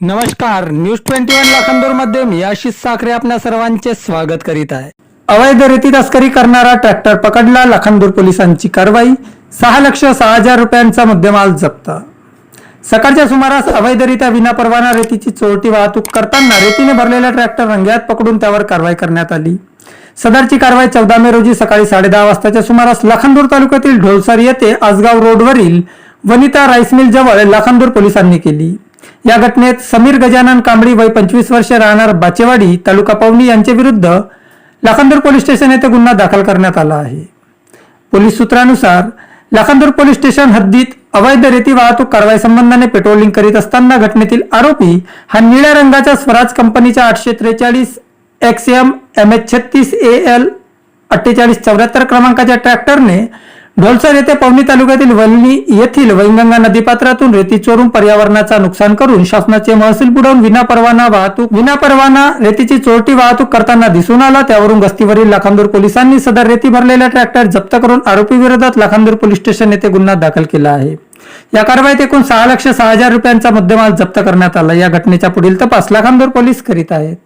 नमस्कार news twenty one लाखांदूरमध्ये मी आशिष साखरे आपल्या सर्वांचे स्वागत करीत आहे. अवैध रेती तस्करी करणारा ट्रॅक्टर पकडला लाखांदूर पोलिसांची कारवाई सहा लक्ष सहा हजार रुपयांचा मुद्देमाल जप्त. सकाळच्या सुमारास अवैधरित्या विनापरवाना रेतीची चोरटी वाहतूक करताना रेतीने भरलेला ट्रॅक्टर रंग्यात पकडून त्यावर कारवाई करण्यात आली. सदरची कारवाई चौदा मे रोजी सकाळी साडेदहा वाजताच्या सुमारास लखनदूर तालुक्यातील ढोलसर येथे आसगाव रोडवरील वनिता राईस मिल जवळ लाखांदूर पोलिसांनी केली. या घटनेत समीर गजानन कांबळी वय पंचवीस वर्षे राहणार बाचेवाडी तालुका पवनी यांच्या विरुद्ध लाखांदूर पोलीस स्टेशन येथे गुन्हा दाखल करण्यात आला आहे. पोलीस सूत्रानुसार लाखांदूर पोलीस स्टेशन हद्दीत अवैध रेती वाहतूक कारवाई संबंधाने पेट्रोलिंग करीत असताना घटनेतील आरोपी हा निळ्या रंगाच्या स्वराज कंपनीच्या आठशे त्रेचाळीस एक्स एम एम एच छत्तीस ए एल अठ्ठेचाळीस चौऱ्याहत्तर क्रमांकाच्या ट्रॅक्टरने ढोलसर येथे पवनी तालुक्यातील वल्ली येथील वैनगंगा नदीपात्रातून रेती चोरून पर्यावरणाचा नुकसान करून शासनाचे महसूल बुडवून विनापरवाना वाहतूक विनापरवाना रेतीची चोरटी वाहतूक करताना दिसून आला. त्यावरून गस्तीवरील लाखांदूर पोलिसांनी सदर रेती भरलेला ट्रॅक्टर जप्त करून आरोपी विरोधात लाखांदूर पोलीस स्टेशन येथे गुन्हा दाखल केला आहे. या कारवाईत एकूण सहा लक्ष सहा हजार रुपयांचा मुद्देमाल जप्त करण्यात आला. या घटनेचा पुढील तपास लाखांदूर पोलीस करीत आहेत.